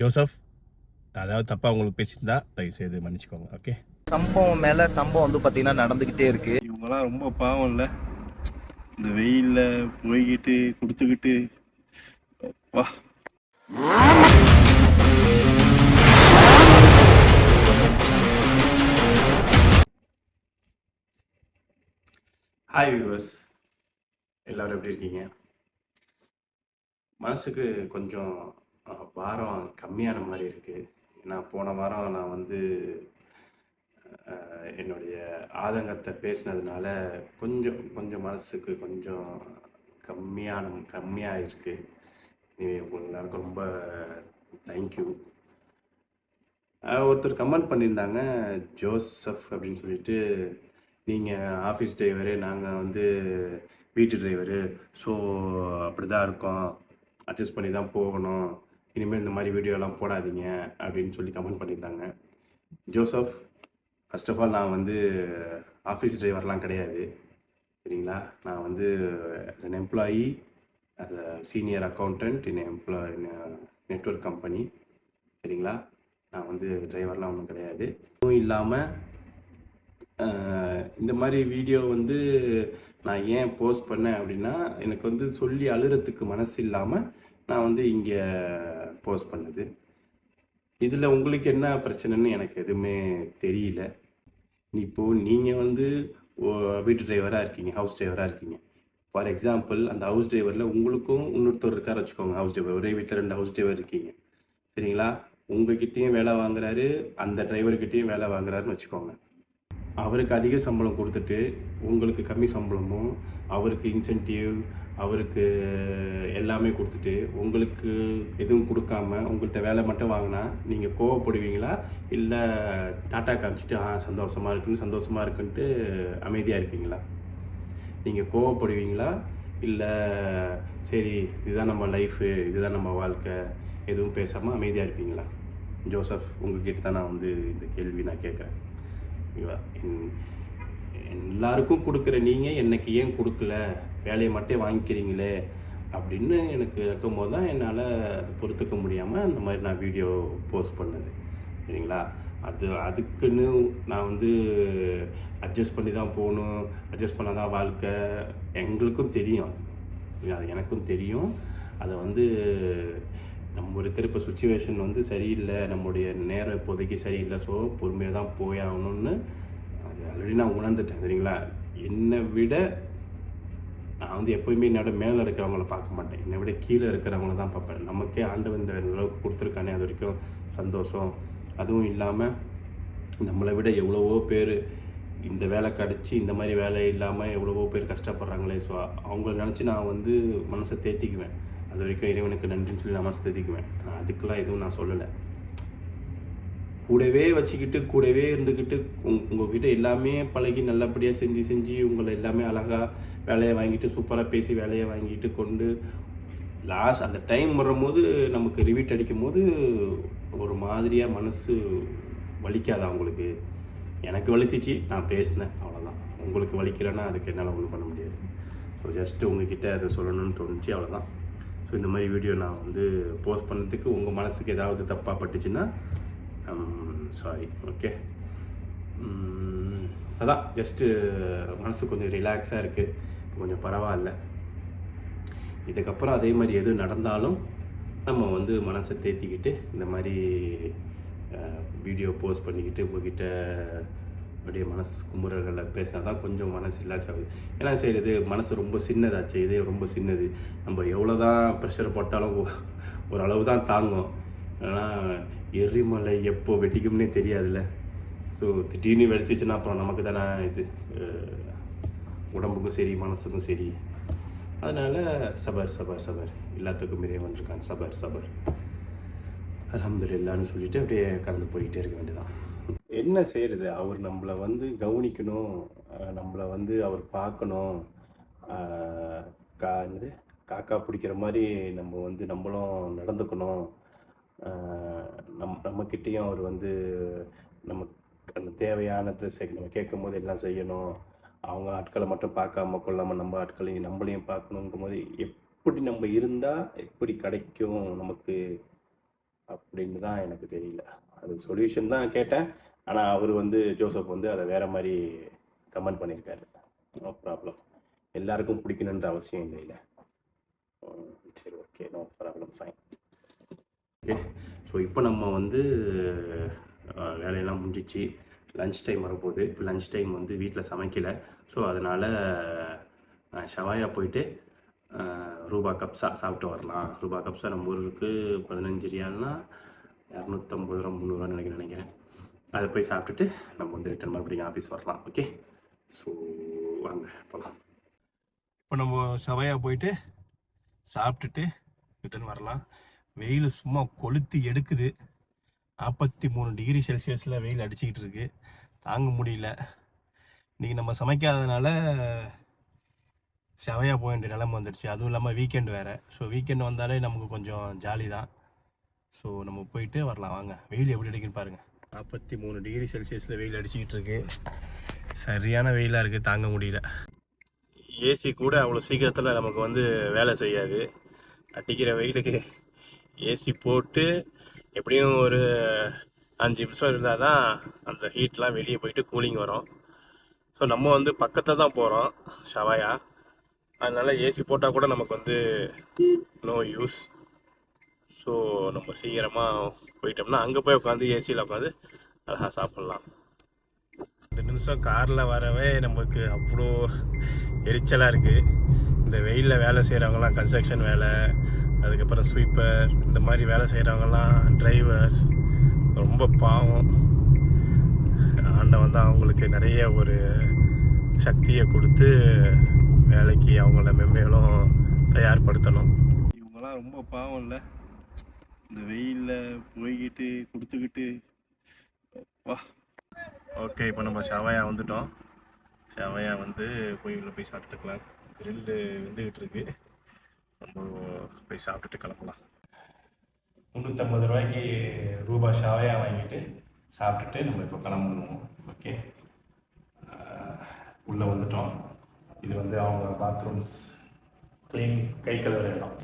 Joseph அதாவது தப்பாக உங்களுக்கு பேசியிருந்தா தயவு செய்து மன்னிச்சுக்கோங்க ஓகே சம்பவம் மேல சம்பவம் வந்து பாத்தீங்கன்னா நடந்துகிட்டே இருக்கு. இவங்கெல்லாம் ரொம்ப பாவம் இல்லை. இந்த வெயிலில் போய்கிட்டு கொடுத்துக்கிட்டு வா. ஹாய் வியூவர்ஸ் எல்லோரும் எப்படி இருக்கீங்க? மனசுக்கு கொஞ்சம் பாரம் கம்மியான மாதிரி இருக்குது ஏன்னா போன வாரம் நான் வந்து என்னுடைய ஆதங்கத்தை பேசினதுனால கொஞ்சம் கொஞ்சம் மனசுக்கு கொஞ்சம் கம்மியான கம்மியாக இருக்குது உங்களுக்கு எல்லாருக்கும் ரொம்ப தேங்க்யூ ஒருத்தர் கமெண்ட் பண்ணியிருந்தாங்க ஜோசப் அப்படின்னு சொல்லிட்டு நீங்கள் ஆஃபீஸ் டிரைவரு நாங்கள் வந்து வீட்டு டிரைவரு ஸோ அப்படி தான் இருக்கோம். அட்ஜஸ்ட் பண்ணி தான் போகணும். இனிமேல் இந்த மாதிரி வீடியோலாம் போடாதீங்க அப்படின்னு சொல்லி கமெண்ட் பண்ணியிருந்தாங்க. ஜோசப் ஃபர்ஸ்ட் ஆஃப் ஆல் நான் வந்து ஆஃபீஸ் டிரைவர்லாம் கிடையாது. சரிங்களா? நான் வந்து as an employee as a senior accountant in employ network company சரிங்களா? நான் வந்து டிரைவர்லாம் ஒன்றும் கிடையாது. அதுவும் இல்லாமல் இந்த மாதிரி வீடியோ வந்து நான் ஏன் போஸ்ட் பண்ணேன் அப்படின்னா எனக்கு வந்து சொல்லி அழுகிறதுக்கு மனசு இல்லாமல் நான் வந்து இங்கே போஸ்ட் பண்ணுது. இதில் உங்களுக்கு என்ன பிரச்சனைன்னு எனக்கு எதுவுமே தெரியல. இப்போது நீங்கள் வந்து ஓ- வீட்டு டிரைவராக இருக்கீங்க ஹவுஸ் டிரைவராக இருக்கீங்க. ஃபார் எக்ஸாம்பிள் அந்த ஹவுஸ் டிரைவரில் உங்களுக்கும் இன்னொருத்தர் இருக்கார வச்சுக்கோங்க ஹவுஸ் டிரைவர் ஒரே வீட்டில் ரெண்டு ஹவுஸ் டிரைவர் இருக்கீங்க. சரிங்களா? உங்ககிட்டேயும் வேலை வாங்குறாரு அந்த டிரைவர்கிட்டயும் வேலை வாங்குறாருன்னு வச்சுக்கோங்க. அவருக்கு அதிக சம்பளம் கொடுத்துட்டு உங்களுக்கு கம்மி சம்பளமும் அவருக்கு இன்சென்டிவ் அவருக்கு எல்லாமே கொடுத்துட்டு உங்களுக்கு எதுவும் கொடுக்காம உங்கள்கிட்ட வேலை மட்டும் வாங்கினா நீங்கள் கோவப்படுவீங்களா? இல்லை டாட்டா காமிச்சிட்டு ஆ சந்தோஷமாக இருக்குன்னு சந்தோஷமாக இருக்குன்ட்டு அமைதியாக இருப்பீங்களா? நீங்கள் கோவப்படுவீங்களா? இல்லை சரி இதுதான் நம்ம லைஃபு இதுதான் நம்ம வாழ்க்கை எதுவும் பேசாமல் அமைதியாக இருப்பீங்களா? ஜோசப் உங்ககிட்ட தான் நான் வந்து இந்த கேள்வி நான் கேட்குறேன். ஓகேவா எல்லாருக்கும் கொடுக்குற நீங்கள் எனக்கு ஏன் கொடுக்கல? வேலையை மட்டும் வாங்கிக்கிறீங்களே? அப்படின்னு எனக்கு இருக்கும் போது தான் என்னால் அதை பொறுத்துக்க முடியாமல் அந்த மாதிரி நான் வீடியோ போஸ்ட் பண்ணது. சரிங்களா? அது அதுக்குன்னு நான் வந்து அட்ஜஸ்ட் பண்ணி தான் போகணும். அட்ஜஸ்ட் பண்ண தான் வாழ்க்கை. எங்களுக்கும் தெரியும் அது. அது எனக்கும் தெரியும். அதை வந்து நம்ம இருக்கிற இப்போ சுச்சுவேஷன் வந்து சரியில்லை நம்முடைய நேரம் இப்போதைக்கு சரியில்லை ஸோ பொறுமையாக தான் போய் ஆகணும்னு அது ஆல்ரெடி நான் உணர்ந்துட்டேன் சரிங்களா? என்னை விட நான் வந்து எப்போயுமே என்னோட மேலே இருக்கிறவங்கள பார்க்க மாட்டேன். என்னை விட கீழே இருக்கிறவங்கள தான் பார்ப்பேன். நமக்கே ஆண்டு இந்த அளவுக்கு கொடுத்துருக்கானே அது வரைக்கும் சந்தோஷம். அதுவும் இல்லாமல் நம்மளை விட எவ்வளவோ பேர் இந்த வேலை கிடச்சி இந்த மாதிரி வேலை இல்லாமல் எவ்வளவோ பேர் கஷ்டப்படுறாங்களே ஸோ அவங்கள நினச்சி நான் வந்து மனசை தேத்திக்குவேன். அது வரைக்கும் இறைவனுக்கு நன்றின்னு சொல்லி நான் நான் அதுக்கெல்லாம் எதுவும் நான் சொல்லலை. கூடவே வச்சுக்கிட்டு கூடவே இருந்துக்கிட்டு உங் உங்ககிட்ட எல்லாமே பழகி நல்லபடியாக செஞ்சு செஞ்சு உங்களை எல்லாமே அழகாக வேலையை வாங்கிட்டு சூப்பராக பேசி வேலையை வாங்கிட்டு கொண்டு லாஸ்ட் அந்த டைம் வரும்போது நமக்கு ரிவீட் அடிக்கும் போது ஒரு மாதிரியாக மனசு வலிக்காதா உங்களுக்கு? எனக்கு வலிச்சிச்சு நான் பேசினேன் அவ்வளோதான் உங்களுக்கு வலிக்கலைன்னா அதுக்கு என்னால் ஒன்றும் பண்ண முடியாது. ஸோ ஜஸ்ட்டு உங்ககிட்ட அதை சொல்லணும்னு தோணுச்சு அவ்வளோதான் ஸோ இந்த மாதிரி வீடியோ நான் வந்து போஸ்ட் பண்ணதுக்கு உங்கள் மனசுக்கு ஏதாவது தப்பாக பட்டுச்சுன்னா um, சாரி ஓகே அதான் ஜஸ்ட்டு மனசு கொஞ்சம் ரிலாக்ஸாக இருக்குது கொஞ்சம் பரவாயில்ல. இதுக்கப்புறம் அதே மாதிரி எது நடந்தாலும் நம்ம வந்து மனசை தேத்திக்கிட்டு இந்த மாதிரி வீடியோ போஸ்ட் பண்ணிக்கிட்டு உங்ககிட்ட அப்படியே மனசு குமுறல்களை பேசினா தான் கொஞ்சம் மனசு ரிலாக்ஸ் ஆகுது. ஏன்னா சரி இது மனசு ரொம்ப சின்னதாச்சு இதே ரொம்ப சின்னது. நம்ம எவ்வளோ தான் ப்ரெஷர் போட்டாலும் ஒரு அளவு தான் தாங்கும். ஆனால் எரிமலை எப்போ வெட்டிக்கும்னே தெரியாதுல்ல. ஸோ திடீர்னு வெடிச்சிச்சுன்னா அப்புறம் நமக்கு தானே இது உடம்புக்கும் சரி மனசுக்கும் சரி. அதனால் சபர் சபர் சபர். எல்லாத்துக்கும் இறைவன் இருக்கான். சபர் சபர். அலமதுல்லான்னு சொல்லிட்டு அப்படியே கடந்து போய்கிட்டே இருக்க வேண்டியதான் என்ன செய்கிறது அவர் நம்மளை வந்து கவனிக்கணும். நம்மளை வந்து அவர் பார்க்கணும். கா என்னது? காக்கா பிடிக்கிற மாதிரி நம்ம வந்து நம்மளும் நடந்துக்கணும். நம் நம்மக்கிட்டேயும் அவர் வந்து நம்ம அந்த தேவையானதை செய் நம்ம கேட்கும் போது எல்லாம் செய்யணும். அவங்க ஆட்களை மட்டும் பார்க்காம கொள்ளாமல் நம்ம ஆட்களையும் நம்மளையும் பார்க்கணுங்கும் போது எப்படி நம்ம இருந்தால் எப்படி கிடைக்கும் நமக்கு? அப்படின்னு தான் எனக்கு தெரியல. அது சொல்யூஷன் தான் கேட்டேன். ஆனால் அவர் வந்து ஜோசப் வந்து அதை வேற மாதிரி கமெண்ட் பண்ணியிருக்காரு. No problem. எல்லாருக்கும் பிடிக்கணுன்ற அவசியம் இல்லை இல்லை. சரி okay no problem fine. Okay so இப்போ நம்ம வந்து வேலையெல்லாம் முடிஞ்சிச்சு. லஞ்ச் டைம் வரப்போகுது. இப்போ லஞ்ச் டைம் வந்து வீட்டில் சமைக்கலை. ஸோ அதனால் ஷவாயா போயிட்டு ரூபா கப்ஸா சாப்பிட்டு வரலாம். ரூபா கப்ஸா நம்ம ஊருக்கு பதினஞ்சு ரியால்னா இரநூத்தம்பது ரூபா முந்நூறுவான்னு நினைக்கிறேன் நினைக்கிறேன். அதை போய் சாப்பிட்டுட்டு நம்ம வந்து ரிட்டர்ன் மறுபடியும் ஆஃபீஸ் வரலாம் ஓகே ஸோ வாங்க போகலாம் இப்போ நம்ம சவையா போயிட்டு சாப்பிட்டுட்டு ரிட்டர்ன் வரலாம். வெயில் சும்மா கொளுத்தி எடுக்குது. நாற்பத்தி மூணு டிகிரி செல்சியஸில் வெயில் அடிச்சுக்கிட்டு இருக்கு. தாங்க முடியல. இன்றைக்கி நம்ம சமைக்காததுனால செவையாக போக வேண்டிய நிலைமை வந்துடுச்சு. அதுவும் இல்லாமல் வீக்கெண்ட் வேறு. ஸோ வீக்கெண்ட் வந்தாலே நமக்கு கொஞ்சம் ஜாலி தான் ஸோ நம்ம போயிட்டு வரலாம். வாங்க வெயில் எப்படி அடிக்குன்னு பாருங்கள் நாற்பத்தி மூணு டிகிரி செல்சியஸில் வெயில் அடிச்சுக்கிட்டு இருக்கு சரியான வெயிலாக இருக்குது தாங்க முடியல. ஏசி கூட அவ்வளோ சீக்கிரத்தில் நமக்கு வந்து வேலை செய்யாது. அடிக்கிற வெயிலுக்கு ஏசி போட்டு எப்படியும் ஒரு அஞ்சு நிமிஷம் இருந்தால் தான் அந்த ஹீட்லாம் வெளியே போயிட்டு கூலிங் வரும். ஸோ நம்ம வந்து பக்கத்தில் தான் போகிறோம் ஷவாயா. அதனால் ஏசி போட்டால் கூட நமக்கு வந்து நோ யூஸ் ஸோ நம்ம சீக்கிரமாக போயிட்டோம்னா அங்கே போய் உட்காந்து ஏசியில் உட்காந்து அழகாக சாப்பிட்லாம். ரெண்டு நிமிஷம் காரில் வரவே நமக்கு அவ்வளோ எரிச்சலாக இருக்குது இந்த வெயிலில் வேலை செய்கிறவங்கலாம் கன்ஸ்ட்ரக்ஷன் வேலை அதுக்கப்புறம் ஸ்வீப்பர் இந்த மாதிரி வேலை செய்கிறவங்கலாம் டிரைவர்ஸ் ரொம்ப பாவம். ஆண்டவன் தான் அவங்களுக்கு நிறைய ஒரு சக்தியை கொடுத்து வேலைக்கு அவங்கள மென்மேலும் தயார்படுத்தணும். இவங்கெல்லாம் ரொம்ப பாவம் இல்லை இந்த வெயிலில் போய்கிட்டு கொடுத்துக்கிட்டு வா. ஓகே இப்போ நம்ம ஷவாயா வந்துட்டோம். ஷவாயா வந்து போய் உள்ளே போய் சாப்பிட்டுக்கலாம். கிரில்லு வெந்துக்கிட்டு இருக்கு. நம்ம போய் சாப்பிட்டுட்டு கிளம்பலாம். முந்நூற்றம்பது ரூபாய்க்கு ரூபா ஷவாயா வாங்கிட்டு சாப்பிட்டுட்டு நம்ம இப்போ கிளம்பணும் ஓகே? உள்ளே வந்துட்டோம். இது வந்து அவங்க பாத்ரூம்ஸ் க்ளீன் கை கழுவுற இடம்.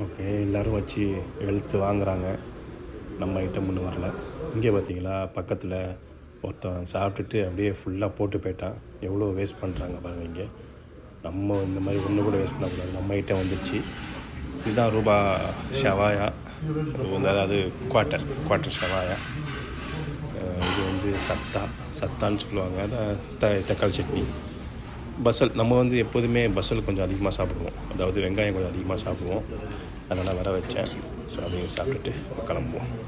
ஓகே எல்லோரும் வச்சு வெளுத்து வாங்குறாங்க. நம்ம ஐட்டம் ஒன்று வரல. இங்கே பார்த்தீங்களா பக்கத்தில் ஒருத்தன் சாப்பிட்டுட்டு அப்படியே ஃபுல்லாக போட்டு போயிட்டான். எவ்வளோ வேஸ்ட் பண்ணுறாங்க பாருங்க இங்கே. நம்ம இந்த மாதிரி ஒன்று கூட வேஸ்ட் பண்ணக்கூடாது. நம்ம ஐட்டம் வந்துடுச்சு இதுதான் ரூபா ஷவாயா. அதாவது குவார்ட்டர் குவார்ட்டர் ஷவாயா. இது வந்து சத்தா. சத்தான்னு சொல்லுவாங்க. அதான் த தக்காளி சட்னி. பசல் நம்ம வந்து எப்போதுமே பசல் கொஞ்சம் அதிகமாக சாப்பிடுவோம். அதாவது வெங்காயம் கொஞ்சம் அதிகமாக சாப்பிடுவோம். அதனால் வர வச்சேன். ஸோ அதையும் சாப்பிட்டுட்டு கிளம்புவோம்.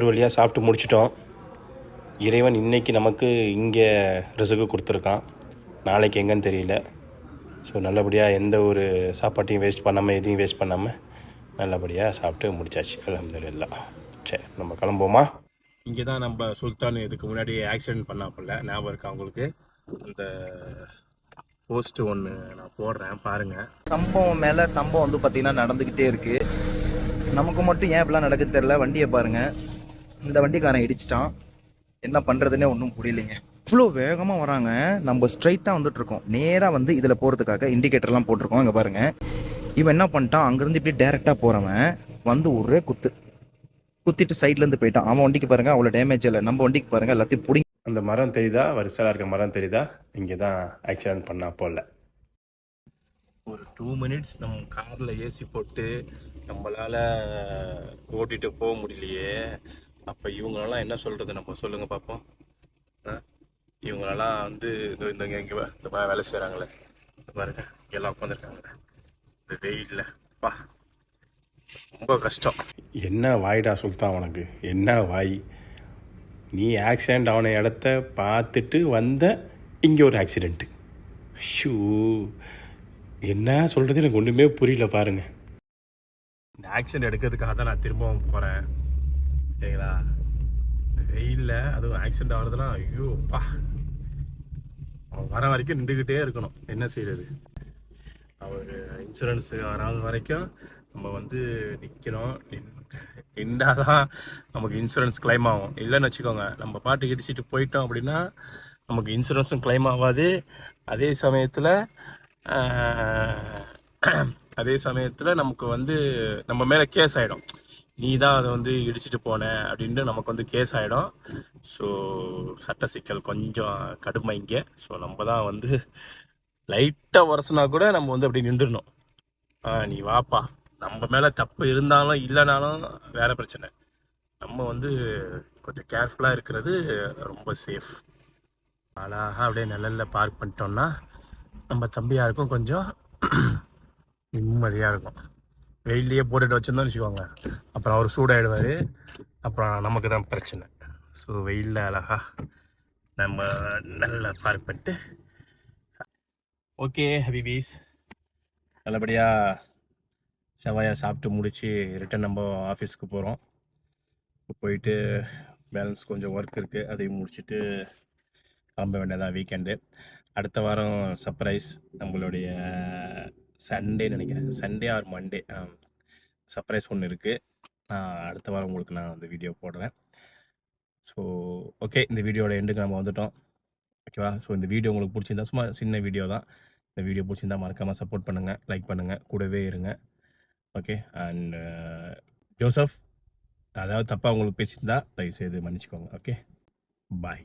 ஒரு வழியாக சாப்பிட்டு முடிச்சிட்டோம். இறைவன் இன்னைக்கு நமக்கு இங்கே ரிசுக்கு கொடுத்துருக்கான். நாளைக்கு எங்கன்னு தெரியல. ஸோ நல்லபடியாக எந்த ஒரு சாப்பாட்டையும் வேஸ்ட் பண்ணாமல் எதையும் வேஸ்ட் பண்ணாமல் நல்லபடியாக சாப்பிட்டு முடிச்சாச்சு. அலமதுல்லா சரி நம்ம கிளம்புவோமா? இங்கே தான் நம்ம சுல்தான் இதுக்கு முன்னாடி ஆக்சிடென்ட் பண்ணாப்பில்ல ஞாபகம் இருக்கா உங்களுக்கு? அந்த போஸ்ட்டு ஒன்று நான் போடுறேன் பாருங்கள் சம்பவம் மேல சம்பவம் வந்து பாத்தீங்கன்னா நடந்துகிட்டே இருக்கு. நமக்கு மட்டும் ஏன் இப்படிலாம் நடக்குது தெரியல. வண்டியை பாருங்க. இந்த வண்டிக்காரன் இடிச்சிட்டான். என்ன பண்றதுன்னே ஒன்றும் புரியலைங்க. இவ்வளோ வேகமா வராங்க. நம்ம ஸ்ட்ரைட்டா வந்துட்டு இருக்கோம் நேரா வந்து இதுல போறதுக்காக இண்டிகேட்டர்லாம் போட்டிருக்கோம். இங்க பாருங்க. இவன் என்ன பண்ணிட்டான்? அங்கிருந்து இப்படி டைரக்டா போறவன் வந்து ஒரே குத்து. குத்திட்டு சைட்ல இருந்து போயிட்டான். அவன் வண்டிக்கு பாருங்க அவ்வளோ டேமேஜ் இல்லை. நம்ம வண்டிக்கு பாருங்க எல்லாத்தையும் பிடிங்க அந்த மரம் தெரியுதா? வரிசையாக இருக்க மரம் தெரியுதா? இங்கே தான் ஆக்சிடென்ட் பண்ணா போல. ஒரு டூ மினிட்ஸ் நம்ம காரில் ஏசி போட்டு நம்மளால ஓட்டிட்டு போக முடியலையே. அப்போ இவங்களெல்லாம் என்ன சொல்கிறது நம்ம? சொல்லுங்க பார்ப்போம்? இவங்களெல்லாம் வந்து இந்த இந்த இங்கே இந்த மாதிரி வேலை செய்கிறாங்களே இந்த பாருங்க எல்லாம் உட்காந்துருக்காங்களே இந்த வெயிலில். பா ரொம்ப கஷ்டம். என்ன வாய்டா சுல்தான் உனக்கு? என்ன வாய்? நீ ஆக்சிடெண்ட் ஆன இடத்த பார்த்துட்டு வந்த இங்கே ஒரு ஆக்சிடெண்ட்டு ஷூ என்ன சொல்கிறது எனக்கு ஒன்றுமே புரியல பாருங்க. இந்த ஆக்சிடெண்ட் எடுக்கிறதுக்காக தான் நான் திரும்பவும் போகிறேன் சரிங்களா வெயிலில் அதுவும் ஆக்சிடெண்ட் ஆகிறதுலாம் ஐயோ பா அவன் வர வரைக்கும் நின்றுக்கிட்டே இருக்கணும். என்ன செய்கிறது அவர் இன்சூரன்ஸு வராத வரைக்கும் நம்ம வந்து நிற்கணும் நின்றால் தான் நமக்கு இன்சூரன்ஸ் கிளைம் ஆகும். இல்லைன்னு வச்சுக்கோங்க. நம்ம பாட்டு இடிச்சிட்டு போயிட்டோம் அப்படின்னா நமக்கு இன்சூரன்ஸும் கிளைம் ஆகாது. அதே சமயத்தில் அதே சமயத்தில் நமக்கு வந்து நம்ம மேலே கேஸ் ஆகிடும் நீ தான் அதை வந்து இடிச்சிட்டு போன அப்படின்ட்டு நமக்கு வந்து கேஸ் ஆகிடும் ஸோ சட்ட சிக்கல் கொஞ்சம் கடுமை இங்கே. ஸோ நம்ம தான் வந்து லைட்டாக உரசுனா கூட நம்ம வந்து அப்படி நின்றுடணும். ஆ நீ வாப்பா. நம்ம மேலே தப்பு இருந்தாலும் இல்லைனாலும் வேறு பிரச்சனை. நம்ம வந்து கொஞ்சம் கேர்ஃபுல்லாக இருக்கிறது ரொம்ப சேஃப் அழகாக அப்படியே நிழலில் பார்க் பண்ணிட்டோம்னா நம்ம தம்பியாருக்கும் கொஞ்சம் நிம்மதியாக இருக்கும். வெயிலையே போட்டுட்டு வச்சுருந்தோம்னு வச்சுக்கோங்க. அப்புறம் அவர் சூடாயிடுவார். அப்புறம் நமக்கு தான் பிரச்சனை. ஸோ வெயிலில் அழகா நம்ம நல்லா பார்க் பண்ணிட்டு ஓகே ஹபிபீஸ் நல்லபடியாக செவ்வாயா சாப்பிட்டு முடித்து ரிட்டன் நம்ம ஆஃபீஸ்க்கு போகிறோம் போயிட்டு பேலன்ஸ் கொஞ்சம் ஒர்க் இருக்குது அதையும் முடிச்சுட்டு கிளம்ப வேண்டியதான் வீக்கெண்டு அடுத்த வாரம் சர்ப்ரைஸ் நம்மளுடைய சண்டே நினைக்கிறேன். சண்டே ஆர் மண்டே சர்ப்ரைஸ் ஒன்று இருக்குது நான் அடுத்த வாரம் உங்களுக்கு நான் அந்த வீடியோ போடுறேன். ஸோ ஓகே இந்த வீடியோட எண்டுக்கு நம்ம வந்துட்டோம். ஓகேவா ஸோ இந்த வீடியோ உங்களுக்கு பிடிச்சிருந்தா சும்மா சின்ன வீடியோ தான். இந்த வீடியோ பிடிச்சிருந்தா மறக்காமல் சப்போர்ட் பண்ணுங்கள் லைக் பண்ணுங்கள் கூடவே இருங்க. ஓகே அண்ட் ஜோசப் அதாவது தப்பாக உங்களுக்கு பேசியிருந்தா தயவுசெய்து மன்னிச்சுக்கோங்க. Okay bye